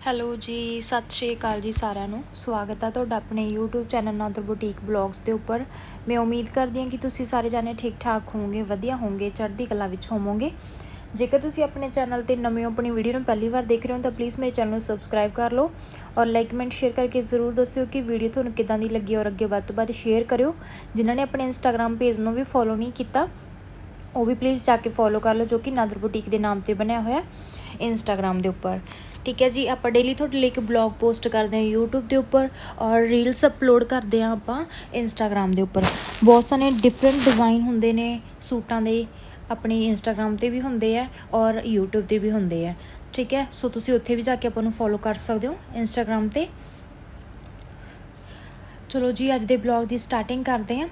Hello ਜੀ, ਸਤਿ ਸ਼੍ਰੀ ਅਕਾਲ ਜੀ ਸਾਰਿਆਂ ਨੂੰ। ਸਵਾਗਤ ਹੈ ਤੁਹਾਡਾ ਆਪਣੇ YouTube channel Nadar boutique blogs ਦੇ ਉੱਪਰ। ਮੈਂ ਉਮੀਦ ਕਰਦੀ ਹਾਂ ਕਿ ਤੁਸੀਂ ਸਾਰੇ ਜਾਣੇ ਠੀਕ ਠਾਕ ਹੋਵੋਗੇ, ਵਧੀਆ ਹੋਵੋਗੇ, ਚੜ੍ਹਦੀ ਕਲਾ ਵਿੱਚ ਹੋਵੋਗੇ। ਜੇਕਰ ਤੁਸੀਂ ਆਪਣੇ ਚੈਨਲ ਤੇ ਨਵੇਂ ਹੋ, ਆਪਣੀ ਵੀਡੀਓ ਨੂੰ ਪਹਿਲੀ ਵਾਰ ਦੇਖ ਰਹੇ ਹੋ, ਤਾਂ ਪਲੀਜ਼ ਮੇਰੇ ਚੈਨਲ ਨੂੰ ਸਬਸਕ੍ਰਾਈਬ ਕਰ ਲਓ ਔਰ ਲਾਈਕ ਕਮੈਂਟ ਸ਼ੇਅਰ ਕਰਕੇ ਜ਼ਰੂਰ ਦੱਸਿਓ ਕਿ ਵੀਡੀਓ ਤੁਹਾਨੂੰ ਕਿੱਦਾਂ ਦੀ ਲੱਗੀ ਔਰ ਅੱਗੇ ਵੱਧ ਤੋਂ ਵੱਧ ਸ਼ੇਅਰ ਕਰਿਓ। ਜਿਨ੍ਹਾਂ ਨੇ ਆਪਣੇ ਇੰਸਟਾਗ੍ਰam ਪੇਜ ਨੂੰ ਵੀ ਫੋਲੋ ਨਹੀਂ ਕੀਤਾ, ਉਹ ਵੀ ਪਲੀਜ਼ ਜਾ ਕੇ ਫੋਲੋ ਕਰ ਲਓ, ਜੋ ਕਿ ਨਾਦਰ ਬੁਟੀਕ ਦੇ ਨਾਮ ਤੇ ਬਣਿਆ ਹੋਇਆ ਇੰਸਟਾਗ੍ਰam ਦੇ ਉੱਪਰ। ਠੀਕ ਹੈ ਜੀ, ਆਪਾਂ ਡੇਲੀ ਤੁਹਾਡੇ ਲਈ ਇੱਕ ਬਲੌਗ ਪੋਸਟ ਕਰਦੇ ਹਾਂ YouTube ਦੇ ਉੱਪਰ ਔਰ ਰੀਲਸ ਅਪਲੋਡ ਕਰਦੇ ਹਾਂ ਆਪਾਂ ਇੰਸਟਾਗ੍ਰam ਦੇ ਉੱਪਰ। ਬਹੁਤ ਸਾਰੇ ਡਿਫਰੈਂਟ ਡਿਜ਼ਾਈਨ ਹੁੰਦੇ ਨੇ ਸੂਟਾਂ ਦੇ, ਆਪਣੀ ਇੰਸਟਾਗ੍ਰam ਤੇ ਵੀ ਹੁੰਦੇ ਆ ਔਰ YouTube ਤੇ ਵੀ ਹੁੰਦੇ ਆ। ਠੀਕ ਹੈ, ਸੋ ਤੁਸੀਂ ਉੱਥੇ ਵੀ ਜਾ ਕੇ ਆਪਾਂ ਨੂੰ ਫੋਲੋ ਕਰ ਸਕਦੇ ਹੋ ਇੰਸਟਾਗ੍ਰam ਤੇ। ਚਲੋ ਜੀ, ਅੱਜ ਦੇ ਬਲੌਗ ਦੀ ਸਟਾਰਟਿੰਗ ਕਰਦੇ ਹਾਂ।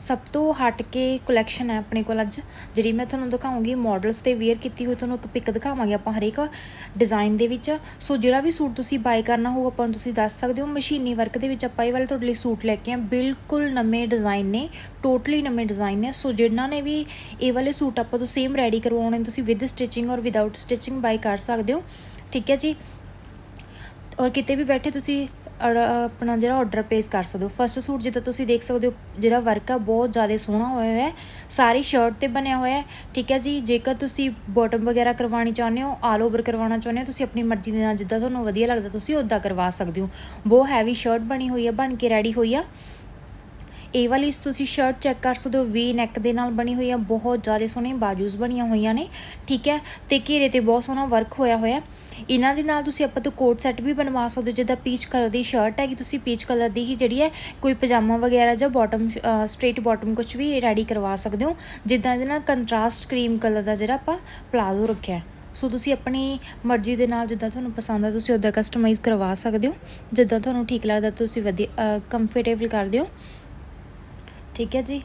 ਸਭ ਤੋਂ ਹਟ ਕੇ ਕਲੈਕਸ਼ਨ ਹੈ ਆਪਣੇ ਕੋਲ ਅੱਜ। ਜਿਹੜੀ ਮੈਂ ਤੁਹਾਨੂੰ ਦਿਖਾਉਂਗੀ ਮਾਡਲਸ ਤੇ ਵੇਅਰ ਕੀਤੀ ਹੋਈ, ਤੁਹਾਨੂੰ ਇੱਕ ਪਿਕ ਦਿਖਾਵਾਂਗੇ ਆਪਾਂ ਹਰੇਕ ਡਿਜ਼ਾਈਨ ਦੇ ਵਿੱਚ। ਸੋ ਜਿਹੜਾ ਵੀ ਸੂਟ ਤੁਸੀਂ ਬਾਈ ਕਰਨਾ ਹੋਊ, ਆਪਾਂ ਨੂੰ ਤੁਸੀਂ ਦੱਸ ਸਕਦੇ ਹੋ, ਮਸ਼ੀਨੀ ਵਰਕ ਦੇ ਵਿੱਚ ਆਪਾਂ ਇਹ ਵਾਲੇ ਤੁਹਾਡੇ ਲਈ ਸੂਟ ਲੈ ਕੇ ਆ ਬਿਲਕੁਲ ਨਵੇਂ ਡਿਜ਼ਾਈਨ ਨੇ ਟੋਟਲੀ ਨਵੇਂ ਡਿਜ਼ਾਈਨ ਨੇ। ਸੋ ਜਿਨ੍ਹਾਂ ਨੇ ਵੀ ਇਹ ਵਾਲੇ ਸੂਟ ਆਪਾਂ ਤੋਂ ਸੇਮ ਰੈਡੀ ਕਰਵਾਉਣੇ, ਤੁਸੀਂ ਵਿਦ ਸਟਿਚਿੰਗ ਔਰ ਵਿਦਆਊਟ ਸਟਿਚਿੰਗ ਬਾਈ ਕਰ ਸਕਦੇ ਹੋ। ਠੀਕ ਹੈ ਜੀ? ਔਰ ਕਿਤੇ ਵੀ ਬੈਠੇ ਤੁਸੀਂ ਆਪਣਾ ਜਿਹੜਾ ਆਰਡਰ ਪਲੇਸ ਕਰ ਸਕਦੇ ਹੋ। ਫਸਟ ਸੂਟ ਜਿੱਦਾਂ ਤੁਸੀਂ ਦੇਖ ਸਕਦੇ ਹੋ, ਜਿਹੜਾ ਵਰਕ ਆ, ਬਹੁਤ ਜ਼ਿਆਦਾ ਸੋਹਣਾ ਹੋਇਆ ਹੋਇਆ ਹੈ। ਸਾਰੀ ਸ਼ਰਟ ਤੇ ਬਣਿਆ ਹੋਇਆ ਹੈ। ਠੀਕ ਹੈ ਜੀ, ਜੇਕਰ ਤੁਸੀਂ ਬਾਟਮ ਵਗੈਰਾ ਕਰਵਾਉਣੀ ਚਾਹੁੰਦੇ ਹੋ ਆਲ ਓਵਰ ਕਰਵਾਉਣਾ ਚਾਹੁੰਦੇ ਹੋ, ਤੁਸੀਂ ਆਪਣੀ ਮਰਜ਼ੀ ਦੇ ਨਾਲ ਜਿੱਦਾਂ ਤੁਹਾਨੂੰ ਵਧੀਆ ਲੱਗਦਾ, ਤੁਸੀਂ ਉੱਦਾਂ ਕਰਵਾ ਸਕਦੇ ਹੋ। ਬਹੁਤ ਹੈਵੀ ਸ਼ਰਟ ਬਣੀ ਹੋਈ ਹੈ, ਬਣ ਕੇ ਰੈਡੀ ਹੋਈ ਆ। ਇਹ ਵਾਲੀ ਇਸ ਤੁਸੀਂ ਸ਼ਰਟ ਚੈੱਕ ਕਰ ਸਕਦੇ ਹੋ ਵੀ ਨੈਕ ਦੇ ਨਾਲ ਬਣੀ ਹੋਈ ਆ, ਬਹੁਤ ਜ਼ਿਆਦਾ ਸੋਹਣੇ ਬਾਜੂਸ ਬਣੀਆਂ ਹੋਈਆਂ ਨੇ, ਠੀਕ ਹੈ, ਤੇ ਘੇਰੇ ਤੇ ਬਹੁਤ ਸੋਹਣਾ ਵਰਕ ਹੋਇਆ ਹੋਇਆ। ਇਹਨਾਂ ਦੇ ਨਾਲ ਤੁਸੀਂ ਆਪਾਂ ਤੋਂ ਕੋਟ ਸੈੱਟ ਵੀ ਬਣਵਾ ਸਕਦੇ ਹੋ, ਜਿੱਦਾਂ ਪੀਚ ਕਲਰ ਦੀ ਸ਼ਰਟ ਹੈਗੀ, ਤੁਸੀਂ ਪੀਚ ਕਲਰ ਦੀ ਹੀ ਜਿਹੜੀ ਹੈ, ਕੋਈ ਪਜਾਮਾ ਵਗੈਰਾ ਜਾਂ ਬਾਟਮ ਸਟ੍ਰੇਟ ਬਾਟਮ ਕੁਝ ਵੀ ਰੈਡੀ ਕਰਵਾ ਸਕਦੇ ਹੋ, ਜਿੱਦਾਂ ਇਹਦੇ ਨਾਲ ਕੰਟਰਾਸਟ ਕਰੀਮ ਕਲਰ ਦਾ ਜਿਹੜਾ ਆਪਾਂ ਪਲਾਜ਼ੋ ਰੱਖਿਆ ਸੋ ਤੁਸੀਂ ਆਪਣੀ ਮਰਜ਼ੀ ਦੇ ਨਾਲ ਜਿੱਦਾਂ ਤੁਹਾਨੂੰ ਪਸੰਦ ਆ, ਤੁਸੀਂ ਉੱਦਾਂ ਕਸਟਮਾਈਜ਼ ਕਰਵਾ ਸਕਦੇ ਹੋ, ਜਿੱਦਾਂ ਤੁਹਾਨੂੰ ਠੀਕ ਲੱਗਦਾ, ਤੁਸੀਂ ਵਧੀਆ ਕੰਫਰਟੇਬਲ ਕਰਦੇ ਹੋ। ਠੀਕ ਹੈ ਜੀ।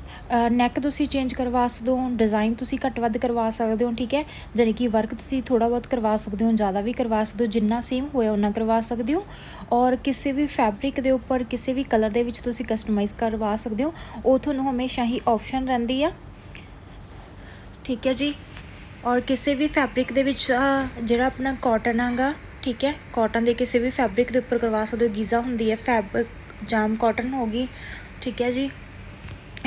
ਨੈਕ ਤੁਸੀਂ ਚੇਂਜ ਕਰਵਾ ਸਕਦੇ ਹੋ ਡਿਜ਼ਾਈਨ ਤੁਸੀਂ ਘੱਟ ਵੱਧ ਕਰਵਾ ਸਕਦੇ ਹੋ, ਠੀਕ ਹੈ। ਜਾਨੀ ਕਿ ਵਰਕ ਤੁਸੀਂ ਥੋੜਾ ਬਹੁਤ ਕਰਵਾ ਸਕਦੇ ਹੋ, ਜ਼ਿਆਦਾ ਵੀ ਕਰਵਾ ਸਕਦੇ ਹੋ, ਜਿੰਨਾ ਸੇਮ ਹੋਇਆ ਉਹਨਾਂ ਕਰਵਾ ਸਕਦੇ ਹੋ। ਔਰ ਕਿਸੇ ਵੀ ਫੈਬਰਿਕ ਦੇ ਉੱਪਰ, ਕਿਸੇ ਵੀ ਕਲਰ ਦੇ ਵਿੱਚ ਤੁਸੀਂ ਕਸਟਮਾਈਜ਼ ਕਰਵਾ ਸਕਦੇ ਹੋ, ਉਹ ਤੁਹਾਨੂੰ ਹਮੇਸ਼ਾ ਹੀ ਆਪਸ਼ਨ ਰਹਿੰਦੀ ਆ। ਠੀਕ ਹੈ ਜੀ। ਔਰ ਕਿਸੇ ਵੀ ਫੈਬਰਿਕ ਦੇ ਵਿੱਚ ਜਿਹੜਾ ਆਪਣਾ ਕਾਟਨ ਆਗਾ, ਠੀਕ ਹੈ ਕਾਟਨ ਦੇ ਕਿਸੇ ਵੀ ਫੈਬਰਿਕ ਦੇ ਉੱਪਰ ਕਰਵਾ ਸਕਦੇ ਹੋ, ਗੀਜ਼ਾ ਹੁੰਦੀ ਹੈ ਫੈਬਰਿਕ ਜਾਮ ਕਾਟਨ ਹੋਗੀ ਠੀਕ ਹੈ ਜੀ।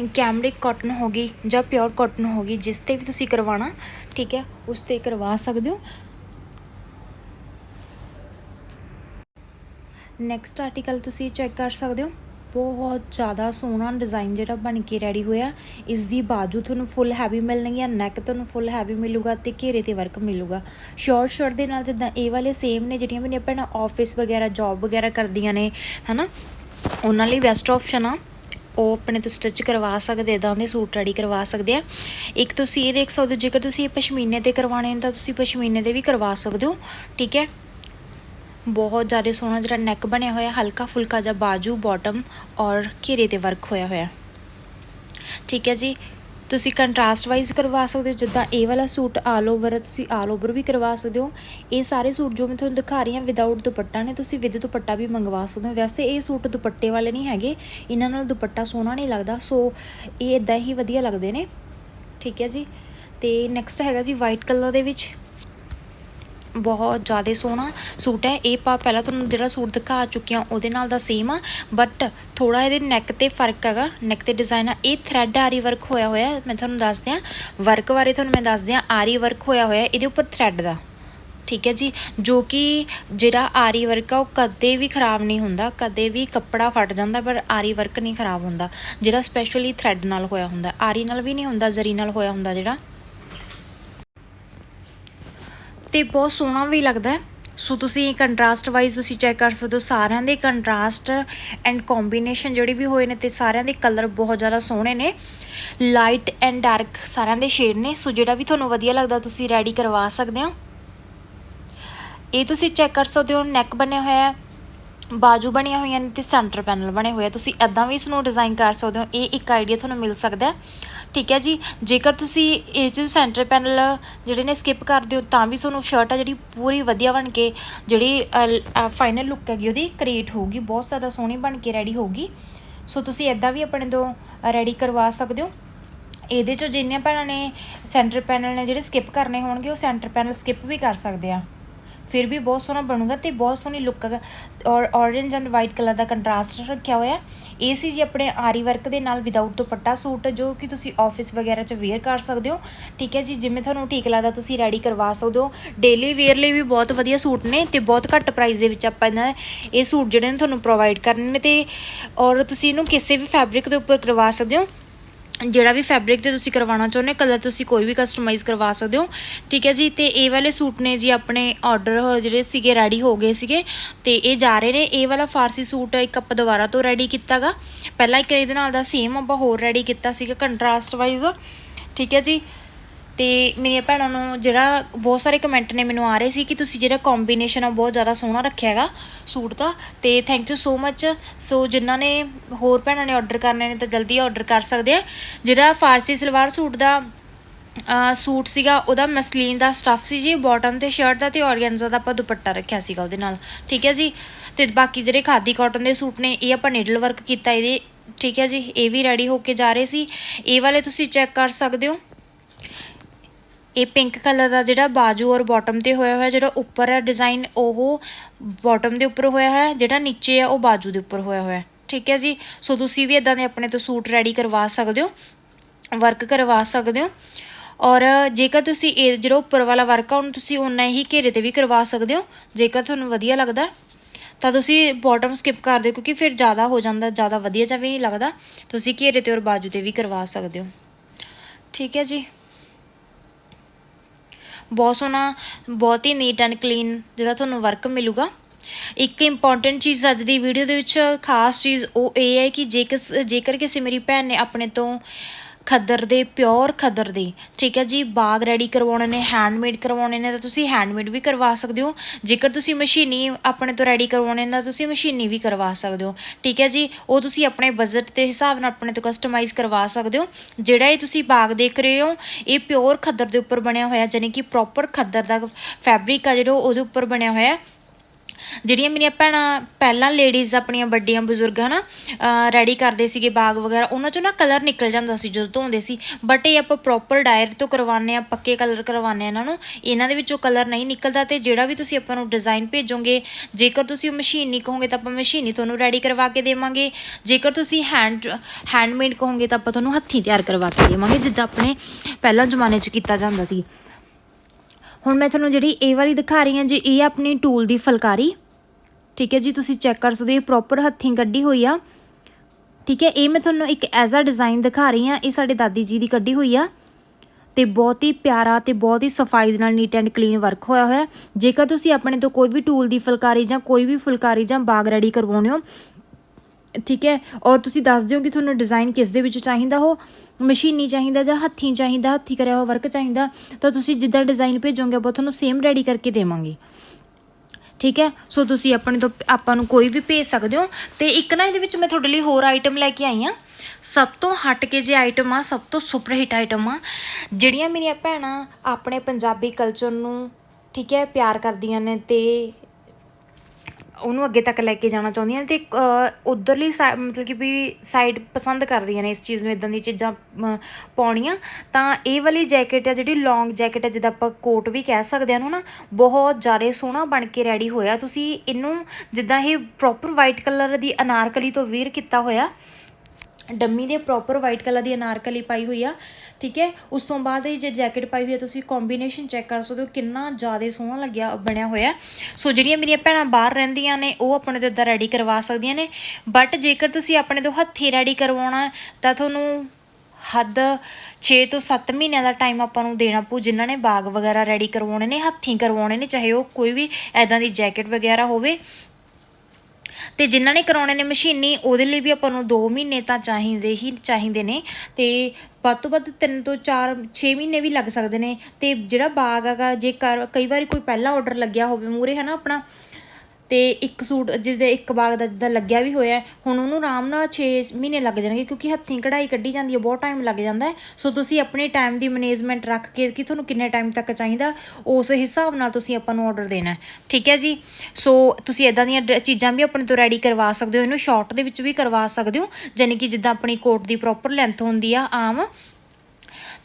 ਕੈਮਰਿਕ ਕਾਟਨ ਹੋ ਗਈ ਜਾਂ ਪਿਓਰ ਕਾਟਨ ਹੋ ਗਈ, ਜਿਸ ਤੇ ਵੀ ਤੁਸੀਂ ਕਰਵਾਉਣਾ, ਠੀਕ ਹੈ, ਉਸ ਤੇ ਕਰਵਾ ਸਕਦੇ ਹੋ। ਨੈਕਸਟ ਆਰਟੀਕਲ ਤੁਸੀਂ ਚੈੱਕ ਕਰ ਸਕਦੇ ਹੋ। ਬਹੁਤ ਜ਼ਿਆਦਾ ਸੋਹਣਾ ਡਿਜ਼ਾਈਨ ਜਿਹੜਾ ਬਣ ਕੇ ਰੈਡੀ ਹੋਇਆ। ਇਸ ਦੀ ਬਾਜੂ ਤੁਹਾਨੂੰ ਫੁੱਲ ਹੈਵੀ ਮਿਲਣਗੀਆਂ ਨੈਕ ਤੁਹਾਨੂੰ ਫੁੱਲ ਹੈਵੀ ਮਿਲੂਗਾ ਤੇ ਘੇਰੇ ਤੇ ਵਰਕ ਮਿਲੂਗਾ। ਸ਼ਾਰਟ ਸ਼ਰਟ ਦੇ ਨਾਲ ਜਿੱਦਾਂ ਇਹ ਵਾਲੇ ਸੇਮ ਨੇ, ਜਿਹੜੀਆਂ ਵੀ ਨੇ ਆਪਣਾ ਆਫਿਸ ਵਗੈਰਾ ਜੌਬ ਵਗੈਰਾ ਕਰਦੀਆਂ ਨੇ, ਹਨਾ? ਉਹਨਾਂ ਲਈ ਬੈਸਟ ਆਪਸ਼ਨ ਆ। ਉਹ ਆਪਣੇ ਤੋਂ ਸਟਿਚ ਕਰਵਾ ਸਕਦੇ ਇਦਾਂ ਦੇ ਸੂਟ ਰੈਡੀ ਕਰਵਾ ਸਕਦੇ ਆ। ਇੱਕ ਤੁਸੀਂ ਇਹ ਦੇਖ ਸਕਦੇ ਹੋ, ਜੇਕਰ ਤੁਸੀਂ ਇਹ ਪਸ਼ਮੀਨੇ ਤੇ ਕਰਵਾਣੇ ਨੇ ਤਾਂ ਤੁਸੀਂ ਪਸ਼ਮੀਨੇ 'ਤੇ ਵੀ ਕਰਵਾ ਸਕਦੇ ਹੋ, ਠੀਕ ਹੈ? ਬਹੁਤ ਜ਼ਿਆਦਾ ਸੋਹਣਾ ਜਿਹੜਾ ਨੈਕ ਬਣਿਆ ਹੋਇਆ, ਹਲਕਾ ਫੁਲਕਾ ਜਿਹਾ ਬਾਜੂ ਬਾਟਮ ਔਰ ਘੇਰੇ ਤੇ ਵਰਕ ਹੋਇਆ ਹੋਇਆ। ਠੀਕ ਹੈ ਜੀ? ਤੁਸੀਂ ਕੰਟਰਾਸਟ ਵਾਈਜ਼ ਕਰਵਾ ਸਕਦੇ ਹੋ, ਜਿੱਦਾਂ ਇਹ ਵਾਲਾ ਸੂਟ ਆਲ ਓਵਰ ਤੁਸੀਂ ਆਲ ਓਵਰ ਵੀ ਕਰਵਾ ਸਕਦੇ ਹੋ। ਇਹ ਸਾਰੇ ਸੂਟ ਜੋ ਮੈਂ ਤੁਹਾਨੂੰ ਦਿਖਾ ਰਹੀ ਹਾਂ ਵਿਦਆਊਟ ਦੁਪੱਟਾ ਨੇ, ਤੁਸੀਂ ਵਿਦ ਦੁਪੱਟਾ ਵੀ ਮੰਗਵਾ ਸਕਦੇ ਹੋ। ਵੈਸੇ ਇਹ ਸੂਟ ਦੁਪੱਟੇ ਵਾਲੇ ਨਹੀਂ ਹੈਗੇ, ਇਹਨਾਂ ਨਾਲ ਦੁਪੱਟਾ ਸੋਹਣਾ ਨਹੀਂ ਲੱਗਦਾ ਸੋ ਇਹ ਇਦਾਂ ਹੀ ਵਧੀਆ ਲੱਗਦੇ ਨੇ। ਠੀਕ ਹੈ ਜੀ। ਤੇ ਨੈਕਸਟ ਹੈਗਾ ਜੀ ਵਾਈਟ ਕਲਰ ਦੇ ਵਿੱਚ। ਬਹੁਤ ਜ਼ਿਆਦਾ ਸੋਹਣਾ ਸੂਟ ਹੈ। ਇਹ ਪਾ ਪਹਿਲਾਂ ਤੁਹਾਨੂੰ ਜਿਹੜਾ ਸੂਟ ਦਿਖਾ ਚੁੱਕੀ ਹਾਂ, ਉਹਦੇ ਨਾਲ ਦਾ ਸੇਮ ਆ ਬਟ ਥੋੜਾ ਇਹਦੇ ਨੈਕ ਤੇ ਫ਼ਰਕ ਹੈਗਾ। ਨੈਕ ਤੇ ਡਿਜ਼ਾਈਨ ਆ। ਇਹ ਥ੍ਰੈਡ ਆਰੀ ਵਰਕ ਹੋਇਆ ਹੋਇਆ ਮੈਂ ਤੁਹਾਨੂੰ ਦੱਸਦੀ ਹਾਂ ਵਰਕ ਬਾਰੇ ਤੁਹਾਨੂੰ ਮੈਂ ਦੱਸਦੀ ਹਾਂ ਆਰੀ ਵਰਕ ਹੋਇਆ ਹੋਇਆ ਇਹਦੇ ਉੱਪਰ ਥ੍ਰੈਡ ਦਾ। ਠੀਕ ਹੈ ਜੀ? ਜੋ ਕਿ ਜਿਹੜਾ ਆਰੀ ਵਰਕ ਆ, ਉਹ ਕਦੇ ਵੀ ਖਰਾਬ ਨਹੀਂ ਹੁੰਦਾ। ਕਦੇ ਵੀ ਕੱਪੜਾ ਫਟ ਜਾਂਦਾ, ਪਰ ਆਰੀ ਵਰਕ ਨਹੀਂ ਖਰਾਬ ਹੁੰਦਾ। ਜਿਹੜਾ ਸਪੈਸ਼ਲੀ ਥ੍ਰੈਡ ਨਾਲ ਹੋਇਆ ਹੁੰਦਾ। ਆਰੀ ਨਾਲ ਵੀ ਨਹੀਂ ਹੁੰਦਾ, ਜ਼ਰੀ ਨਾਲ ਹੋਇਆ ਹੁੰਦਾ ਜਿਹੜਾ। ਤੇ ਬਹੁਤ ਸੋਹਣਾ ਵੀ ਲੱਗਦਾ ਹੈ। ਸੋ ਤੁਸੀਂ ਕੰਟਰਾਸਟ ਵਾਈਜ਼ ਤੁਸੀਂ ਚੈੱਕ ਕਰ ਸਕਦੇ ਹੋ, ਸਾਰਿਆਂ ਦੇ ਕੰਟਰਾਸਟ ਐਂਡ ਕੰਬੀਨੇਸ਼ਨ ਜਿਹੜੇ ਵੀ ਹੋਏ ਨੇ ਤੇ ਸਾਰਿਆਂ ਦੇ ਕਲਰ ਬਹੁਤ ਜ਼ਿਆਦਾ ਸੋਹਣੇ ਨੇ। ਲਾਈਟ ਐਂਡ ਡਾਰਕ ਸਾਰਿਆਂ ਦੇ ਸ਼ੇਡ ਨੇ। ਸੋ ਜਿਹੜਾ ਵੀ ਤੁਹਾਨੂੰ ਵਧੀਆ ਲੱਗਦਾ ਤੁਸੀਂ ਰੈਡੀ ਕਰਵਾ ਸਕਦੇ ਹੋ। ਇਹ ਤੁਸੀਂ ਚੈੱਕ ਕਰ ਸਕਦੇ ਹੋ ਨੈਕ ਬਣਿਆ ਹੋਇਆ ਹੈ, ਬਾਜੂ ਬਣੀਆਂ ਹੋਈਆਂ ਨੇ ਤੇ ਸੈਂਟਰ ਪੈਨਲ ਬਣੇ ਹੋਏ ਆ। ਤੁਸੀਂ ਐਦਾਂ ਵੀ ਇਸ ਨੂੰ ਡਿਜ਼ਾਈਨ ਕਰ ਸਕਦੇ ਹੋ, ਇਹ ਇੱਕ ਆਈਡੀਆ ਤੁਹਾਨੂੰ ਮਿਲ ਸਕਦਾ ਹੈ। ਠੀਕ ਹੈ ਜੀ, ਜੇਕਰ ਤੁਸੀਂ ਇਹ 'ਚ ਸੈਂਟਰ ਪੈਨਲ ਜਿਹੜੇ ਨੇ ਸਕਿਪ ਕਰਦੇ ਹੋ ਤਾਂ ਵੀ ਤੁਹਾਨੂੰ ਸ਼ਰਟ ਆ ਜਿਹੜੀ ਪੂਰੀ ਵਧੀਆ ਬਣ ਕੇ ਜਿਹੜੀ ਫਾਈਨਲ ਲੁੱਕ ਹੈਗੀ ਉਹਦੀ ਕ੍ਰੀਏਟ ਹੋਊਗੀ, ਬਹੁਤ ਜ਼ਿਆਦਾ ਸੋਹਣੀ ਬਣ ਕੇ ਰੈਡੀ ਹੋਊਗੀ। ਸੋ ਤੁਸੀਂ ਐਦਾਂ ਵੀ ਆਪਣੇ ਤੋਂ ਰੈਡੀ ਕਰਵਾ ਸਕਦੇ ਹੋ। ਇਹਦੇ 'ਚੋਂ ਜਿੰਨੀਆਂ ਭੈਣਾਂ ਨੇ ਸੈਂਟਰ ਪੈਨਲ ਨੇ ਜਿਹੜੇ ਸਕਿਪ ਕਰਨੇ ਹੋਣਗੇ, ਉਹ ਸੈਂਟਰ ਪੈਨਲ ਸਕਿਪ ਵੀ ਕਰ ਸਕਦੇ ਆ। ਫਿਰ ਵੀ ਬਹੁਤ ਸੋਹਣਾ ਬਣੂਗਾ ਤੇ ਬਹੁਤ ਸੋਹਣੀ ਲੁੱਕ ਔਰ orange ਐਂਡ ਵਾਈਟ ਕਲਰ ਦਾ ਕੰਟਰਾਸਟ ਰੱਖਿਆ ਹੋਇਆ ਇਹ ਸੀ ਜੀ ਆਪਣੇ ਆਰੀ ਵਰਕ ਦੇ ਨਾਲ ਵਿਦਆਊਟ ਦੁਪੱਟਾ ਸੂਟ, ਜੋ ਕਿ ਤੁਸੀਂ ਆਫਿਸ ਵਗੈਰਾ 'ਚ ਵੇਅਰ ਕਰ ਸਕਦੇ ਹੋ। ਠੀਕ ਹੈ ਜੀ, ਜਿਵੇਂ ਤੁਹਾਨੂੰ ਠੀਕ ਲੱਗਦਾ ਤੁਸੀਂ ਰੈਡੀ ਕਰਵਾ ਸਕਦੇ ਹੋ। ਡੇਲੀ ਵੇਅਰ ਲਈ ਵੀ ਬਹੁਤ ਵਧੀਆ ਸੂਟ ਨੇ ਤੇ ਬਹੁਤ ਘੱਟ ਪ੍ਰਾਈਸ ਦੇ ਵਿੱਚ ਆਪਾਂ ਇਹਨਾਂ ਇਹ ਸੂਟ ਜਿਹੜੇ ਨੇ ਤੁਹਾਨੂੰ ਪ੍ਰੋਵਾਈਡ ਕਰਨੇ ਨੇ ਤੇ ਔਰ ਤੁਸੀਂ ਇਹਨੂੰ ਕਿਸੇ ਵੀ ਫੈਬਰਿਕ ਦੇ ਉੱਪਰ ਕਰਵਾ ਸਕਦੇ ਹੋ। ਜਿਹੜਾ ਵੀ ਫੈਬਰਿਕ ਤੇ ਤੁਸੀਂ ਕਰਵਾਉਣਾ ਚਾਹੁੰਦੇ ਕਲਰ ਤੁਸੀਂ ਕੋਈ ਵੀ ਕਸਟਮਾਈਜ਼ ਕਰਵਾ ਸਕਦੇ ਹੋ। ਠੀਕ ਹੈ ਜੀ? ਤੇ ਇਹ ਵਾਲੇ ਸੂਟ ਨੇ ਜੀ ਆਪਣੇ ਆਰਡਰ ਜਿਹੜੇ ਸੀਗੇ ਰੈਡੀ ਹੋ ਗਏ ਸੀਗੇ। ਤੇ ਇਹ ਜਾ ਰਹੇ ਨੇ। ਇਹ ਵਾਲਾ ਫਾਰਸੀ ਸੂਟ ਇੱਕ ਆਪਾਂ ਦੁਬਾਰਾ ਤੋਂ ਰੈਡੀ ਕੀਤਾਗਾ। ਪਹਿਲਾਂ ਇੱਕ ਇਹਦੇ ਨਾਲ ਦਾ ਸੇਮ ਆਪਾਂ ਹੋਰ ਰੈਡੀ ਕੀਤਾ ਸੀਗਾ ਕੰਟਰਾਸਟ ਵਾਈਜ਼ ਠੀਕ ਹੈ ਜੀ? ਤੇ ਮੇਰੀਆਂ ਭੈਣਾਂ ਨੂੰ ਜਿਹੜਾ ਬਹੁਤ ਸਾਰੇ ਕਮੈਂਟ ਨੇ ਮੈਨੂੰ ਆ ਰਹੇ ਸੀ ਕਿ ਤੁਸੀਂ ਜਿਹੜਾ ਕੰਬੀਨੇਸ਼ਨ ਆ ਬਹੁਤ ਜ਼ਿਆਦਾ ਸੋਹਣਾ ਰੱਖਿਆ ਹੈਗਾ ਸੂਟ ਦਾ। ਤੇ ਥੈਂਕ ਯੂ ਸੋ ਮੱਚ ਸੋ ਜਿਨ੍ਹਾਂ ਨੇ ਹੋਰ ਭੈਣਾਂ ਨੇ ਆਰਡਰ ਕਰਨੇ ਨੇ ਤਾਂ ਜਲਦੀ ਆਰਡਰ ਕਰ ਸਕਦੇ ਆ। ਜਿਹੜਾ ਫਾਰਸੀ ਸਲਵਾਰ ਸੂਟ ਦਾ ਸੂਟ ਸੀਗਾ, ਉਹਦਾ ਮਸਲੀਨ ਦਾ ਸਟਫ ਸੀ ਜੀ ਬਾਟਮ ਤੇ ਸ਼ਰਟ ਦਾ ਤੇ ਔਰਗੈਂਜ਼ਾ ਦਾ ਆਪਾਂ ਦੁਪੱਟਾ ਰੱਖਿਆ ਸੀਗਾ ਉਹਦੇ ਨਾਲ। ਠੀਕ ਹੈ ਜੀ? ਤੇ ਬਾਕੀ ਜਿਹੜੇ ਖਾਦੀ ਕਾਟਨ ਦੇ ਸੂਟ ਨੇ, ਇਹ ਆਪਾਂ ਨੀਡਲ ਵਰਕ ਕੀਤਾ ਇਹਦੇ। ਠੀਕ ਹੈ ਜੀ? ਇਹ ਵੀ ਰੈਡੀ ਹੋ ਕੇ ਜਾ ਰਹੇ ਸੀ। ਇਹ ਵਾਲੇ ਤੁਸੀਂ ਚੈੱਕ ਕਰ ਸਕਦੇ ਹੋ। ਇਹ ਪਿੰਕ ਕਲਰ ਦਾ ਜਿਹੜਾ ਬਾਜੂ ਔਰ ਬਾਟਮ ਤੇ ਹੋਇਆ ਹੋਇਆ, ਜਿਹੜਾ ਉੱਪਰ ਹੈ ਡਿਜ਼ਾਈਨ ਉਹ ਬਾਟਮ ਦੇ ਉੱਪਰ ਹੋਇਆ ਹੋਇਆ, ਜਿਹੜਾ ਨੀਚੇ ਹੈ, ਉਹ ਬਾਜੂ ਦੇ ਉੱਪਰ ਹੋਇਆ ਹੋਇਆ। ਠੀਕ ਹੈ ਜੀ? ਸੋ ਤੁਸੀਂ ਵੀ ਇਦਾਂ ਦੇ ਆਪਣੇ ਤੋਂ ਸੂਟ ਰੈਡੀ ਕਰਵਾ ਸਕਦੇ ਹੋ ਵਰਕ ਕਰਵਾ ਸਕਦੇ ਹੋ। ਔਰ ਜੇਕਰ ਤੁਸੀਂ ਇਹ ਜਿਹੜਾ ਉੱਪਰ ਵਾਲਾ ਵਰਕ ਆ, ਉਹਨੂੰ ਤੁਸੀਂ ਉਨਾ ਹੀ ਘੇਰੇ ਤੇ ਵੀ ਕਰਵਾ ਸਕਦੇ ਹੋ, ਜੇਕਰ ਤੁਹਾਨੂੰ ਵਧੀਆ ਲੱਗਦਾ, ਤਾਂ ਤੁਸੀਂ ਬਾਟਮ ਸਕਿਪ ਕਰ ਦਿਓ, ਕਿਉਂਕਿ ਫਿਰ ਜ਼ਿਆਦਾ ਹੋ ਜਾਂਦਾ, ਜ਼ਿਆਦਾ ਵਧੀਆ ਜਿਹਾ ਵੀ ਨਹੀਂ ਲੱਗਦਾ, ਤੁਸੀਂ ਘੇਰੇ ਤੇ ਔਰ ਬਾਜੂ ਤੇ ਵੀ ਕਰਵਾ ਸਕਦੇ ਹੋ। ਠੀਕ ਹੈ ਜੀ? ਬਹੁਤ ਸੋਹਣਾ, ਬਹੁਤ ਹੀ ਨੀਟ ਐਂਡ ਕਲੀਨ ਜਿਹੜਾ ਤੁਹਾਨੂੰ ਵਰਕ ਮਿਲੂਗਾ। ਇੱਕ ਇੰਪੋਰਟੈਂਟ ਚੀਜ਼ ਅੱਜ ਦੀ ਵੀਡੀਓ ਦੇ ਵਿੱਚ, ਖਾਸ ਚੀਜ਼ ਉਹ ਇਹ ਹੈ ਕਿ ਜੇਕਰ ਜੇਕਰ ਕਿਸੇ ਮੇਰੀ ਭੈਣ ਨੇ ਆਪਣੇ ਤੋਂ ਖੱਦਰ ਦੇ, ਪਿਓਰ ਖੱਦਰ ਦੇ। ਠੀਕ ਹੈ ਜੀ, ਬਾਗ ਰੈਡੀ ਕਰਵਾਉਣੇ ਨੇ ਹੈਂਡਮੇਡ ਕਰਵਾਉਣੇ ਨੇ, ਤਾਂ ਤੁਸੀਂ ਹੈਂਡਮੇਡ ਵੀ ਕਰਵਾ ਸਕਦੇ ਹੋ। ਜੇਕਰ ਤੁਸੀਂ ਮਸ਼ੀਨੀ ਆਪਣੇ ਤੋਂ ਰੈਡੀ ਕਰਵਾਉਣੇ ਨੇ, ਤਾਂ ਤੁਸੀਂ ਮਸ਼ੀਨੀ ਵੀ ਕਰਵਾ ਸਕਦੇ ਹੋ। ਠੀਕ ਹੈ ਜੀ, ਉਹ ਤੁਸੀਂ ਆਪਣੇ ਬਜਟ ਦੇ ਹਿਸਾਬ ਨਾਲ ਆਪਣੇ ਤੋਂ ਕਸਟਮਾਈਜ਼ ਕਰਵਾ ਸਕਦੇ ਹੋ। ਜਿਹੜਾ ਇਹ ਤੁਸੀਂ ਬਾਗ ਦੇਖ ਰਹੇ ਹੋ, ਇਹ ਪਿਓਰ ਖੱਦਰ ਦੇ ਉੱਪਰ ਬਣਿਆ ਹੋਇਆ ਯਾਨੀ ਕਿ ਪ੍ਰੋਪਰ ਖੱਦਰ ਦਾ ਫੈਬਰਿਕ ਆ ਜਿਹੜਾ, ਉਹ ਉਹਦੇ ਉੱਪਰ ਬਣਿਆ ਹੋਇਆ ਜਿਹੜੀਆਂ ਮੇਰੀਆਂ ਭੈਣਾਂ, ਪਹਿਲਾਂ ਲੇਡੀਜ਼ ਆਪਣੀਆਂ ਵੱਡੀਆਂ ਬਜ਼ੁਰਗ ਹਨਾ ਰੈਡੀ ਕਰਦੇ ਸੀਗੇ ਬਾਗ ਵਗੈਰਾ, ਉਹਨਾਂ ਚੋਂ ਨਾ ਕਲਰ ਨਿਕਲ ਜਾਂਦਾ ਸੀ ਜਦੋਂ ਧੋਂਦੇ ਸੀ। ਬਟ ਇਹ ਆਪਾਂ ਪ੍ਰੋਪਰ ਡਾਇਰ ਤੋਂ ਕਰਵਾਉਂਦੇ ਆ ਪੱਕੇ ਕਲਰ ਕਰਵਾਉਂਦੇ ਆ ਇਹਨਾਂ ਨੂੰ। ਇਹਨਾਂ ਦੇ ਵਿੱਚੋਂ ਕਲਰ ਨਹੀਂ ਨਿਕਲਦਾ ਤੇ ਜਿਹੜਾ ਵੀ ਤੁਸੀਂ ਆਪਾਂ ਨੂੰ ਡਿਜ਼ਾਈਨ ਭੇਜੋਗੇ, ਜੇਕਰ ਤੁਸੀਂ ਮਸ਼ੀਨੀ ਕਹੋਗੇ ਤਾਂ ਆਪਾਂ ਮਸ਼ੀਨੀ ਤੁਹਾਨੂੰ ਰੈਡੀ ਕਰਵਾ ਕੇ ਦੇਵਾਂਗੇ। ਜੇਕਰ ਤੁਸੀਂ ਹੈਂਡ ਹੈਂਡਮੇਡ ਕਹੋਗੇ ਤਾਂ ਆਪਾਂ ਤੁਹਾਨੂੰ ਹੱਥੀਂ ਤਿਆਰ ਕਰਵਾ ਕੇ ਦੇਵਾਂਗੇ, ਜਿੱਦਾਂ ਆਪਣੇ ਪਹਿਲਾਂ ਜ਼ਮਾਨੇ 'ਚ ਕੀਤਾ ਜਾਂਦਾ ਸੀ। ਹੁਣ ਮੈਂ ਤੁਹਾਨੂੰ ਜਿਹੜੀ ਇਹ ਵਾਲੀ ਦਿਖਾ ਰਹੀ ਹਾਂ ਜੀ, ਇਹ ਆਪਣੀ ਟੂਲ ਦੀ ਫਲਕਾਰੀ। ਠੀਕ ਹੈ ਜੀ, ਤੁਸੀਂ ਚੈੱਕ ਕਰ ਸਕਦੇ ਹੋ ਪ੍ਰੋਪਰ ਹੱਥੀਂ ਕੱਢੀ ਹੋਈ ਆ। ਠੀਕ ਹੈ, ਇਹ ਮੈਂ ਤੁਹਾਨੂੰ ਇੱਕ ਐਜ਼ ਅ ਡਿਜ਼ਾਈਨ ਦਿਖਾ ਰਹੀ ਹਾਂ, ਇਹ ਸਾਡੇ ਦਾਦੀ ਜੀ ਦੀ ਕੱਢੀ ਹੋਈ ਆ। ਤੇ ਬਹੁਤ ਹੀ ਪਿਆਰਾ ਤੇ ਬਹੁਤ ਹੀ ਸਫ਼ਾਈ ਦੇ ਨਾਲ ਨੀਟ ਐਂਡ ਕਲੀਨ ਵਰਕ ਹੋਇਆ ਹੋਇਆ। ਜੇਕਰ ਤੁਸੀਂ ਆਪਣੇ ਤੋਂ ਕੋਈ ਵੀ ਟੂਲ ਦੀ ਫੁਲਕਾਰੀ ਜਾਂ ਕੋਈ ਵੀ ਫੁਲਕਾਰੀ ਜਾਂ ਬਾਗ ਰੈਡੀ ਕਰਵਾਉਣੇ ਹੋ ਠੀਕ ਹੈ? ਔਰ ਤੁਸੀਂ ਦੱਸ ਦਿਓ ਕਿ ਤੁਹਾਨੂੰ ਡਿਜ਼ਾਈਨ ਕਿਸ ਦੇ ਵਿੱਚ ਚਾਹੀਦਾ? ਹੋ ਮਸ਼ੀਨੀ ਚਾਹੀਦਾ ਜਾਂ ਹੱਥੀਂ ਚਾਹੀਦਾ, ਹੱਥੀਂ ਕਰਿਆ ਹੋਇਆ ਵਰਕ ਚਾਹੀਦਾ, ਤਾਂ ਤੁਸੀਂ ਜਿੱਦਾਂ ਡਿਜ਼ਾਈਨ ਭੇਜੋਗੇ, ਆਪਾਂ ਤੁਹਾਨੂੰ ਸੇਮ ਰੈਡੀ ਕਰਕੇ ਦੇਵਾਂਗੇ। ਠੀਕ ਹੈ? ਸੋ ਤੁਸੀਂ ਆਪਣੇ ਤੋਂ, ਆਪਾਂ ਨੂੰ ਕੋਈ ਵੀ ਭੇਜ ਸਕਦੇ ਹੋ। ਤੇ ਇੱਕ ਨਾ ਇਹਦੇ ਵਿੱਚ ਮੈਂ ਤੁਹਾਡੇ ਲਈ ਹੋਰ ਆਈਟਮ ਲੈ ਕੇ ਆਈ ਆ ਸਭ ਤੋਂ ਹਟ ਕੇ ਜੇ ਆਈਟਮ ਆ, ਸਭ ਤੋਂ ਸੁਪਰ ਹਿੱਟ ਆਈਟਮ ਆ, ਜਿਹੜੀਆਂ ਮੇਰੀਆਂ ਭੈਣਾਂ ਆਪਣੇ ਪੰਜਾਬੀ ਕਲਚਰ ਨੂੰ, ਠੀਕ ਹੈ, ਪਿਆਰ ਕਰਦੀਆਂ ਨੇ ਤੇ ਉਹਨੂੰ ਅੱਗੇ ਤੱਕ ਲੈ ਕੇ ਜਾਣਾ ਚਾਹੁੰਦੀਆਂ ਨੇ ਤੇ ਉਧਰਲੀ ਮਤਲਬ ਕਿ ਵੀ ਸਾਈਡ ਪਸੰਦ ਕਰਦੀਆਂ ਨੇ ਇਸ ਚੀਜ਼ ਨੂੰ ਇਦਾਂ ਦੀ ਚੀਜ਼ਾਂ ਪਾਉਣੀਆਂ, ਤਾਂ ਇਹ ਵਾਲੀ ਜੈਕਟ ਹੈ ਜਿਹੜੀ ਲੌਂਗ ਜੈਕਟ ਹੈ ਜਿੱਦਾਂ ਆਪਾਂ ਕੋਟ ਵੀ ਕਹਿ ਸਕਦੇ ਹਾਂ ਨੂੰ ਨਾ, ਬਹੁਤ ਜ਼ਿਆਦਾ ਸੋਹਣਾ ਬਣ ਕੇ ਰੈਡੀ ਹੋਇਆ। ਤੁਸੀਂ ਇਹਨੂੰ ਜਿੱਦਾਂ ਇਹ ਪ੍ਰੋਪਰ ਵਾਈਟ ਕਲਰ ਦੀ ਅਨਾਰਕਲੀ ਤੋਂ ਵੇਅਰ ਕੀਤਾ ਹੋਇਆ ਡੰਮੀ ਦੇ ਪ੍ਰੋਪਰ ਵਾਈਟ ਕਲਰ ਦੀ ਅਨਾਰਕਲੀ ਪਾਈ ਹੋਈ ਆ, ਠੀਕ ਹੈ? ਉਸ ਤੋਂ ਬਾਅਦ ਇਹ ਜੇ ਜੈਕਟ ਪਾਈ ਹੋਈ ਆ, ਤੁਸੀਂ ਕੰਬੀਨੇਸ਼ਨ ਚੈੱਕ ਕਰ ਸਕਦੇ ਹੋ, ਕਿੰਨਾ ਜ਼ਿਆਦਾ ਸੋਹਣਾ ਲੱਗਿਆ, ਬਣਿਆ ਹੋਇਆ। ਸੋ ਜਿਹੜੀਆਂ ਮੇਰੀਆਂ ਭੈਣਾਂ ਬਾਹਰ ਰਹਿੰਦੀਆਂ ਨੇ, ਉਹ ਆਪਣੇ ਤੋਂ ਇਦਾਂ ਰੈਡੀ ਕਰਵਾ ਸਕਦੀਆਂ ਨੇ। ਬਟ ਜੇਕਰ ਤੁਸੀਂ ਆਪਣੇ ਤੋਂ ਹੱਥੀਂ ਰੈਡੀ ਕਰਵਾਉਣਾ, ਤਾਂ ਤੁਹਾਨੂੰ ਹੱਦ 6 ਤੋਂ 7 ਮਹੀਨਿਆਂ ਦਾ ਟਾਈਮ ਆਪਾਂ ਨੂੰ ਦੇਣਾ ਪਊ, ਜਿਨ੍ਹਾਂ ਨੇ ਬਾਗ ਵਗੈਰਾ ਰੈਡੀ ਕਰਵਾਉਣੇ ਨੇ, ਹੱਥੀਂ ਕਰਵਾਉਣੇ ਨੇ, ਚਾਹੇ ਉਹ ਕੋਈ ਵੀ ਐਦਾਂ ਦੀ ਜੈਕਟ ਵਗੈਰਾ ਹੋਵੇ। ਤੇ ਜਿਨ੍ਹਾਂ ਨੇ ਕਰਾਉਣੇ ਨੇ ਮਸ਼ੀਨੀ, ਉਹਦੇ ਲਈ ਵੀ ਆਪਾਂ ਨੂੰ 2 ਮਹੀਨੇ ਤਾਂ ਚਾਹੀਦੇ ਹੀ ਚਾਹੀਦੇ ਨੇ। ਤੇ ਵੱਧ ਤੋਂ ਵੱਧ 3 ਤੋਂ 4 6 ਮਹੀਨੇ ਵੀ ਲੱਗ ਸਕਦੇ ਨੇ। ਤੇ ਜਿਹੜਾ ਬਾਗ ਹੈਗਾ, ਜੇ ਕਰ, ਕਈ ਵਾਰੀ ਕੋਈ ਪਹਿਲਾ ਆਰਡਰ ਲੱਗਿਆ ਹੋਵੇ ਮੂਰੇ ਹੈ ਨਾ ਆਪਣਾ ਤੇ ਇੱਕ ਸੂਟ ਜਿਹਦੇ ਇੱਕ ਬਾਗ ਦਾ ਜਿੱਦਾਂ ਲੱਗਿਆ ਵੀ ਹੋਇਆ ਹੁਣ ਉਹਨੂੰ ਆਰਾਮ ਨਾਲ 6 ਮਹੀਨੇ ਲੱਗ ਜਾਣਗੇ ਕਿਉਂਕਿ ਹੱਥੀਂ ਕਢਾਈ ਕੱਢੀ ਜਾਂਦੀ ਹੈ, ਬਹੁਤ ਟਾਈਮ ਲੱਗ ਜਾਂਦਾ ਸੋ ਤੁਸੀਂ ਆਪਣੇ ਟਾਈਮ ਦੀ ਮੈਨੇਜਮੈਂਟ ਰੱਖ ਕੇ ਕਿ ਤੁਹਾਨੂੰ ਕਿੰਨੇ ਟਾਈਮ ਤੱਕ ਚਾਹੀਦਾ, ਉਸ ਹਿਸਾਬ ਨਾਲ ਤੁਸੀਂ ਆਪਾਂ ਨੂੰ ਆਰਡਰ ਦੇਣਾ ਠੀਕ ਹੈ ਜੀ? ਸੋ ਤੁਸੀਂ ਇਦਾਂ ਦੀਆਂ ਡ- ਚੀਜ਼ਾਂ ਵੀ ਆਪਣੇ ਤੋਂ ਰੈਡੀ ਕਰਵਾ ਸਕਦੇ ਹੋ, ਇਹਨੂੰ ਸ਼ਾਰਟ ਦੇ ਵਿੱਚ ਵੀ ਕਰਵਾ ਸਕਦੇ ਹੋ ਯਾਨੀ ਕਿ ਜਿੱਦਾਂ ਆਪਣੀ ਕੋਟ ਦੀ ਪ੍ਰੋਪਰ ਲੈਂਥ ਹੁੰਦੀ ਆ, ਆਮ।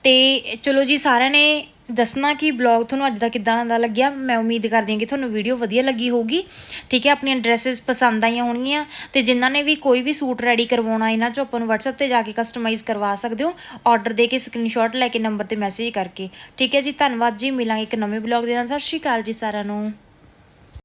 ਤੇ ਚਲੋ ਜੀ, ਸਾਰਿਆਂ ਨੇ ਦੱਸਣਾ ਕਿ ਬਲੌਗ ਤੁਹਾਨੂੰ ਅੱਜ ਦਾ ਕਿੱਦਾਂ ਦਾ ਲੱਗਿਆ? ਮੈਂ ਉਮੀਦ ਕਰਦੀ ਹਾਂ ਕਿ ਤੁਹਾਨੂੰ ਵੀਡੀਓ ਵਧੀਆ ਲੱਗੀ ਹੋਊਗੀ। ਠੀਕ ਹੈ, ਆਪਣੀਆਂ ਡਰੈਸਸ ਪਸੰਦ ਆਈਆਂ ਹੋਣਗੀਆਂ ਤੇ ਜਿਨ੍ਹਾਂ ਨੇ ਵੀ ਕੋਈ ਵੀ ਸੂਟ ਰੈਡੀ ਕਰਵਾਉਣਾ ਇਹਨਾਂ ਚੋਂ ਆਪਾਂ ਨੂੰ WhatsApp ਤੇ ਜਾ ਕੇ ਕਸਟਮਾਈਜ਼ ਕਰਵਾ ਸਕਦੇ ਹੋ। ਆਰਡਰ ਦੇ ਕੇ ਸਕਰੀਨਸ਼ਾਟ ਲੈ ਕੇ ਨੰਬਰ ਤੇ ਮੈਸੇਜ ਕਰਕੇ। ਠੀਕ ਹੈ ਜੀ, ਧੰਨਵਾਦ ਜੀ। ਮਿਲਾਂਗੇ ਇੱਕ ਨਵੇਂ ਬਲੌਗ ਦੇ ਨਾਲ। ਸਤਿ ਸ਼੍ਰੀ ਅਕਾਲ ਜੀ ਸਾਰਿਆਂ ਨੂੰ।